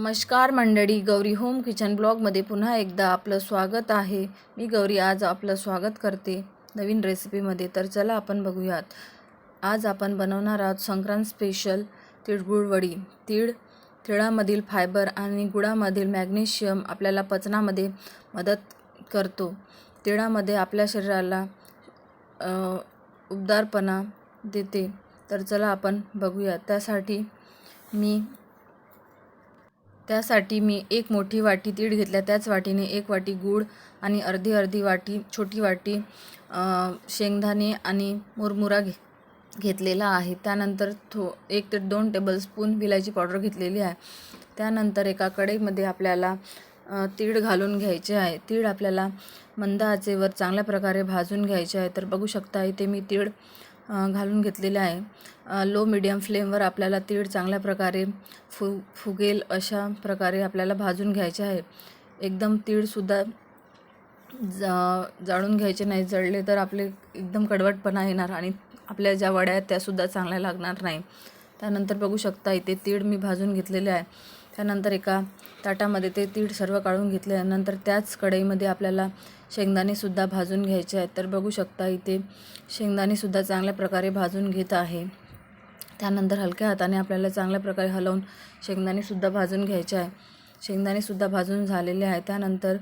नमस्कार मंडळी Gauri home kitchen ब्लॉगमध्ये पुन्हा एकदा आपलं स्वागत आहे. मी गौरी आज आपलं स्वागत करते नवीन रेसिपीमध्ये. तर चला आपण बघूयात. आज आपण बनवणार आहोत संक्रांत स्पेशल तिळगुळवडी तीळ तिळामधील फायबर आणि गुळामधील मॅग्नेशियम आपल्याला पचनामध्ये मदत करतो. तिळामध्ये आपल्या शरीराला उबदारपणा देते. तर चला आपण बघूया त्यासाठी मी त्यासाठी मी एक मोठी वाटी तीळ घेतल्या. त्याच वाटीने एक वाटी गूळ आणि अर्धी अर्धी वाटी छोटी वाटी शेंगदाणे आणि मुरमुरा घे घेतलेला आहे. त्यानंतर थो एक ते दोन टेबलस्पून विलायची पावडर घेतलेली आहे. त्यानंतर एका कढईमध्ये आपल्याला तीळ घालून घ्यायचे आहे. तीळ आपल्याला मंद आचेवर चांगल्या प्रकारे भाजून घ्यायचे आहे. तर बघू शकता इथे मी तीळ घालून घेतलेले आहे. लो मिडियम फ्लेमवर आपल्याला तीळ चांगल्या प्रकारे फु फुगेल अशा प्रकारे आपल्याला भाजून घ्यायचे आहे. एकदम तीळसुद्धा जा जाळून घ्यायचे नाही. जळले तर आपले एकदम कडवटपणा येणार आणि आपल्या ज्या वड्या आहेत त्यासुद्धा चांगल्या लागणार नाही. त्यानंतर बघू शकता इथे तीळ मी भाजून घेतलेले आहे. त्यानंतर एका ताटामध्ये ते तीळ सर्व काढून घेतले नंतर त्याच कढईमध्ये आपल्याला शेंगदाणेसुद्धा भाजून घ्यायचे आहेत. तर बघू शकता इथे शेंगदाणेसुद्धा चांगल्या प्रकारे भाजून घेत आहे. त्यानंतर हलक्या हाताने आपल्याला चांगल्या प्रकारे हलवून शेंगदाणेसुद्धा भाजून घ्यायचे आहे. शेंगदाणेसुद्धा भाजून झालेले आहे त्यानंतर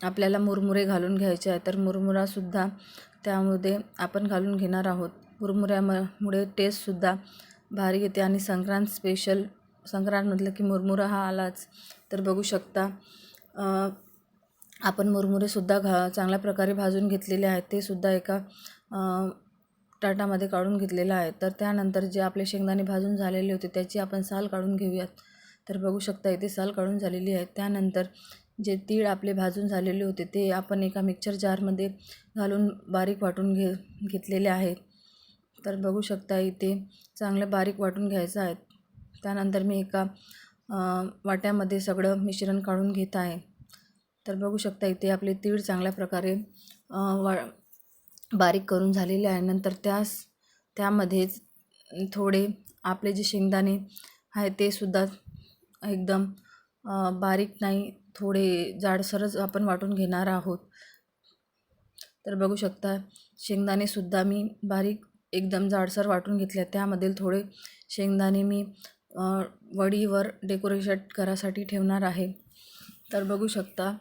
आपल्याला मुरमुरे घालून घ्यायचे आहे तर मुरमुरासुद्धा त्यामध्ये आपण घालून घेणार आहोत. मुरमुऱ्यामुळे टेस्टसुद्धा भारी येते आणि संक्रांत स्पेशल संक्रांत म्हटलं की मुरमुरा हा आलाच. तर बघू शकता आपण मुरमुरेसुद्धा घा चांगल्या प्रकारे भाजून घेतलेले आहेत. ते सुद्धा एका ताटामध्ये काढून घेतलेलं आहे. तर त्यानंतर जे आपले शेंगदाणे भाजून झालेले होते त्याची आपण साल काढून घेऊयात. तर बघू शकता इथे साल काढून झालेली आहे. त्यानंतर जे तीळ आपले भाजून झालेले होते ते आपण एका मिक्सर जारमध्ये घालून बारीक वाटून घे घेतलेले आहे तर बघू शकता इथे चांगलं बारीक वाटून घ्यायचं आहे. त्यानंतर मी एका वाट्यामध्ये सगळं मिश्रण काढून घेत आहे. तर बघू शकता इथे आपले तीळ चांगल्या प्रकारे वा बारीक करून झालेले आहे. नंतर त्यास त्यामध्येच थोडे आपले जे शेंगदाणे आहे ते सुद्धा एकदम बारीक नाही थोडे जाडसरच आपण वाटून घेणार आहोत. तर बघू शकता शेंगदाणेसुद्धा मी बारीक एकदम जाडसर वाटून घेतले. त्यामधील थोडे शेंगदाणे मी वडीवर डेकोरेशन करासाठी ठेवणार आहे. तर बघू शकता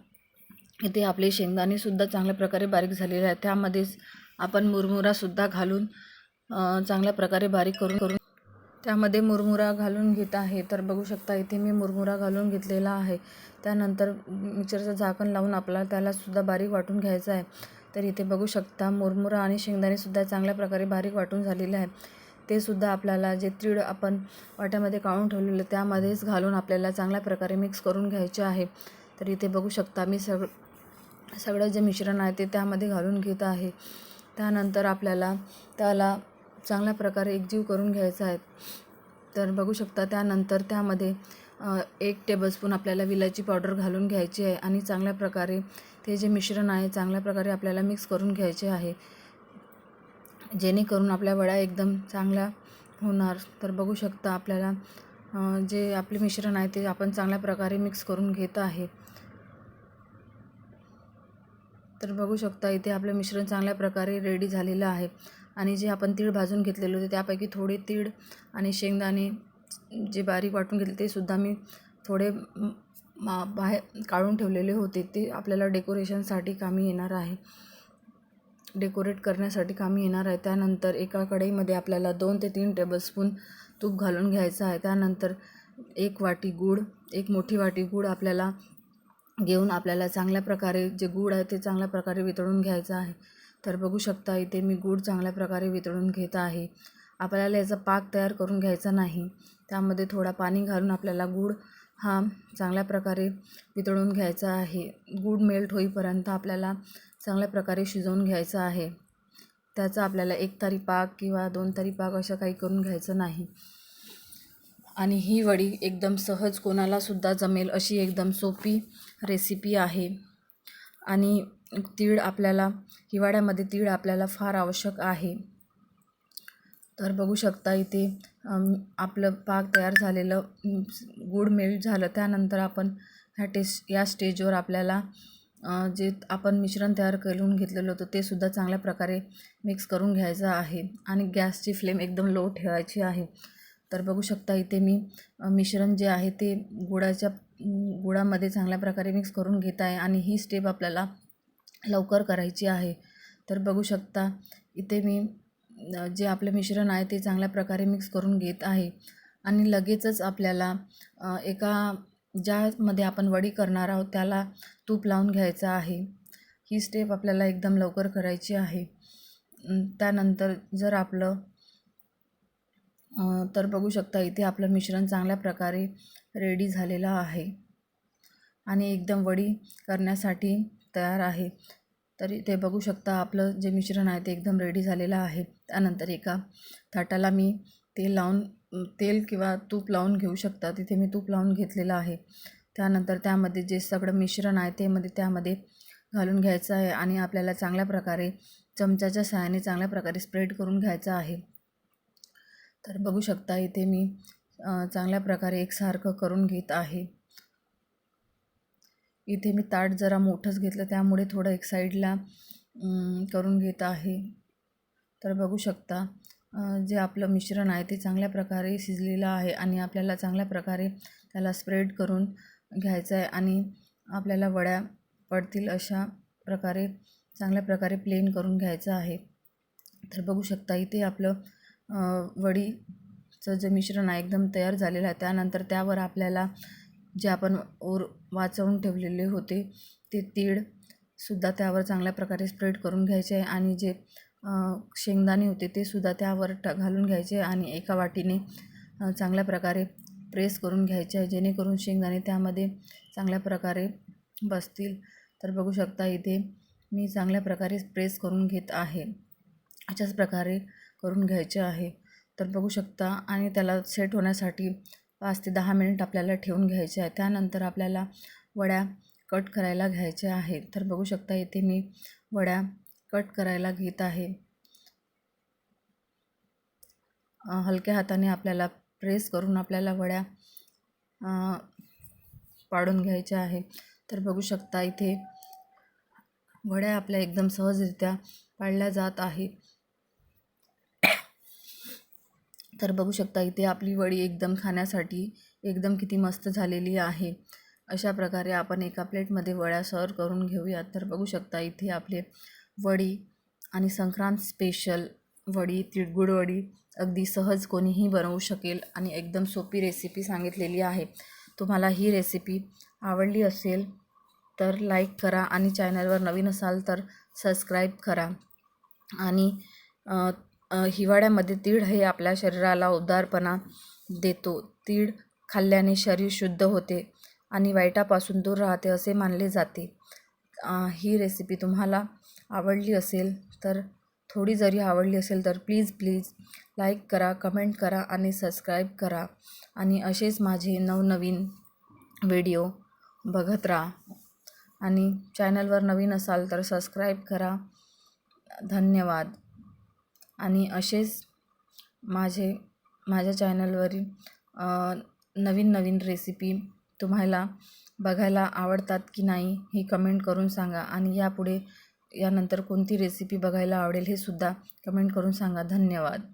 इथे आपले शेंगदाणेसुद्धा चांगल्या प्रकारे बारीक झालेले आहे त्यामध्येच आपण मुरमुरासुद्धा घालून चांगल्या प्रकारे बारीक करून करून त्यामध्ये मुरमुरा घालून घेत आहे. तर बघू शकता इथे मी मुरमुरा घालून घेतलेला आहे. त्यानंतर मिक्सरचं झाकण लावून आपल्याला त्यालासुद्धा बारीक वाटून घ्यायचं आहे. तर इथे बघू शकता मुरमुरा आणि शेंगदाणेसुद्धा चांगल्या प्रकारे बारीक वाटून झालेले आहे ते सुद्धा आपल्याला जे तीळ आपण वाट्यामध्ये काढून ठेवलेलं त्यामध्येच घालून आपल्याला चांगल्या प्रकारे मिक्स करून घ्यायचे आहे. तर इथे बघू शकता मी सग सगळं जे मिश्रण आहे ते त्यामध्ये घालून घेत आहे. त्यानंतर आपल्याला त्याला चांगल्या प्रकारे एकजीव करून घ्यायचा आहे. तर बघू शकता त्यानंतर त्यामध्ये एक टेबलस्पून आपल्याला विलायची पावडर घालून घ्यायची आहे आणि चांगल्या प्रकारे ते जे मिश्रण आहे चांगल्या प्रकारे आपल्याला मिक्स करून घ्यायचे आहे. जेणेकरून आपल्या वड्या एकदम चांगल्या होणार. तर बघू शकता आपल्याला जे आपले मिश्रण आहे ते आपण चांगल्या प्रकारे मिक्स करून घेत आहे. तर बघू शकता इथे आपलं मिश्रण चांगल्या प्रकारे रेडी झालेलं आहे. आणि जे आपण तीळ भाजून घेतलेले होते त्यापैकी थोडे तीळ आणि शेंगदाणे जे बारीक वाटून घेतले ते सुद्धा मी थोडे मा बाहेर काढून ठेवलेले होते. ते आपल्याला डेकोरेशनसाठी कामी येणार आहे. डेकोरेट करण्यासाठी कामी येणार आहे. त्यानंतर एका कढईमध्ये आपल्याला दोन ते तीन टेबलस्पून तूप घालून घ्यायचं आहे. त्यानंतर एक वाटी गूळ एक मोठी वाटी गूळ आपल्याला घेऊन आपल्याला चांगल्या प्रकारे जे गूळ आहे ते चांगल्या प्रकारे वितळून घ्यायचं आहे. तर बघू शकता इथे मी गूळ चांगल्या प्रकारे वितळून घेत आहे. आपल्याला याचा पाक तयार करून घ्यायचा नाही. त्यामध्ये थोडा पाणी घालून आपल्याला गूळ हा चांगल्या प्रकारे वितळून घ्यायचा आहे. गूळ मेल्ट होईपर्यंत आपल्याला चांगल्या प्रकारे शिजवून घ्यायचं आहे. त्याचा आपल्याला एक तारी पाक किंवा दोन तारी पाक असं काही करून घ्यायचं नाही. आणि ही वडी एकदम सहज कोणालासुद्धा जमेल अशी एकदम सोपी रेसिपी आहे. आणि तीळ आपल्याला हिवाळ्यामध्ये तीळ आपल्याला फार आवश्यक आहे. तर बघू शकता इथे आपलं पाक तयार झालेलं गुड गूळ मेल्ट झालं. त्यानंतर आपण ह्या टेस या स्टेजवर आपल्याला जे आपण मिश्रण तयार करून घेतलेलं होतं ते सुद्धा चांगल्या प्रकारे मिक्स करून घ्यायचं आहे. आणि गॅसची फ्लेम एकदम लो ठेवायची आहे. तर बघू शकता इथे मी मिश्रण जे आहे ते गुळाच्या गुळामध्ये चांगल्या प्रकारे मिक्स करून घेत आहे आणि ही स्टेप आपल्याला लवकर करायची आहे. तर बघू शकता इथे मी जे आपलं मिश्रण आहे ते चांगल्या प्रकारे मिक्स करून घेत आहे. आणि लगेचच आपल्याला एका ज्यामध्ये आपण वडी करणार आहोत त्याला तूप लावून घ्यायचं आहे. ही स्टेप आपल्याला एकदम लवकर करायची आहे. त्यानंतर जर आपलं तर बघू शकता इथे आपलं मिश्रण चांगल्या प्रकारे रेडी झालेलं आहे. आणि एकदम वडी करण्यासाठी तयार आहे. तर इथे बघू शकता आपलं जे मिश्रण आहे ते एकदम रेडी झालेलं आहे. त्यानंतर एका ताटाला मी तेल लावून तेल किंवा तूप लावून घेऊ शकता. तिथे मी तूप लावून घेतलेलं आहे. त्यानंतर त्यामध्ये जे सगळं मिश्रण आहे ते मध्ये त्यामध्ये घालून घ्यायचं आहे. आणि आपल्याला चांगल्या प्रकारे चमच्याच्या सहाय्याने चांगल्या प्रकारे स्प्रेड करून घ्यायचं आहे. तर बघू शकता इथे मी चांगल्या प्रकारे एकसारखं करून घेत आहे. इथे मी ताट जरा मोठंच घेतलं त्यामुळे थोडं एक साईडला करून घेत आहे. तर बघू शकता जे आपलं मिश्रण आहे ते चांगल्या प्रकारे शिजलेलं आहे आणि आपल्याला चांगल्या प्रकारे त्याला स्प्रेड करून घ्यायचं आहे आणि आपल्याला वड्या पडतील अशा प्रकारे चांगल्या प्रकारे प्लेन करून घ्यायचं आहे. तर बघू शकता इथे आपलं वडीचं जे मिश्रण आहे एकदम तयार झालेलं आहे. त्यानंतर त्यावर आपल्याला जे आपण ओर वाचवून ठेवलेले होते ते तीळसुद्धा त्यावर चांगल्या प्रकारे स्प्रेड करून घ्यायचे आहे आणि जे शेंगदाणे होते ते सुद्धा त्यावर ट घालून घ्यायचे आणि एका वाटीने चांगल्या प्रकारे प्रेस करून घ्यायचे आहे. जेणेकरून शेंगदाणे त्यामध्ये चांगल्या प्रकारे बसतील. तर बघू शकता इथे मी चांगल्या प्रकारे प्रेस करून घेत आहे. अशाच प्रकारे करून घ्यायचे आहे. तर बघू शकता आणि त्याला सेट होण्यासाठी पाच ते दहा मिनिट आपल्याला ठेवून घ्यायचे आहे. त्यानंतर आपल्याला वड्या कट करायला घ्यायच्या आहेत तर बघू शकता इथे मी वड्या कट करायला घेत आहे. हलक्या हाताने आपल्याला प्रेस करून आपल्याला वड्या पाडून घ्यायच्या आहे. तर बघू शकता इथे वड्या आपल्या एकदम सहजरित्या पाडल्या जात आहे. तर बघू शकता इथे आपली वडी एकदम खाण्यासाठी एकदम किती मस्त झालेली आहे. अशा प्रकारे आपण एका प्लेटमध्ये वड्या सर्व करून घेऊयात. तर बघू शकता इथे आपले वडी आणि संक्रांत स्पेशल वडी तिळगुळ वडी अगदी सहज कोणीही बनवू शकेल आणि एकदम सोपी रेसिपी सांगितलेली आहे. तुम्हाला ही रेसिपी आवडली असेल तर लाईक करा आणि चॅनलवर नवीन असाल तर सबस्क्राईब करा. आणि हिवाळ्यामध्ये तीळ हे आपल्या शरीराला उदारपणा देतो. तीळ खाल्ल्याने शरीर शुद्ध होते आणि वाईटापासून दूर राहते असे मानले जाते. ही रेसिपी तुम्हाला आवडली असेल तर थोडी जरी आवडली असेल तर प्लीज प्लीज लाईक करा कमेंट करा आणि सबस्क्राईब करा. आणि असेच माझे नवनवीन व्हिडिओ बघत राहा. आणि चॅनलवर नवीन असाल तर सबस्क्राईब करा. धन्यवाद. आणि असेच माझे माझ्या चॅनलवरील नवीन नवीन रेसिपी तुम्हाला बघायला आवडतात की नाही हे कमेंट करून सांगा. आणि यापुढे यानंतर कोणती रेसिपी बघायला आवडेल हे सुद्धा कमेंट करून सांगा. धन्यवाद.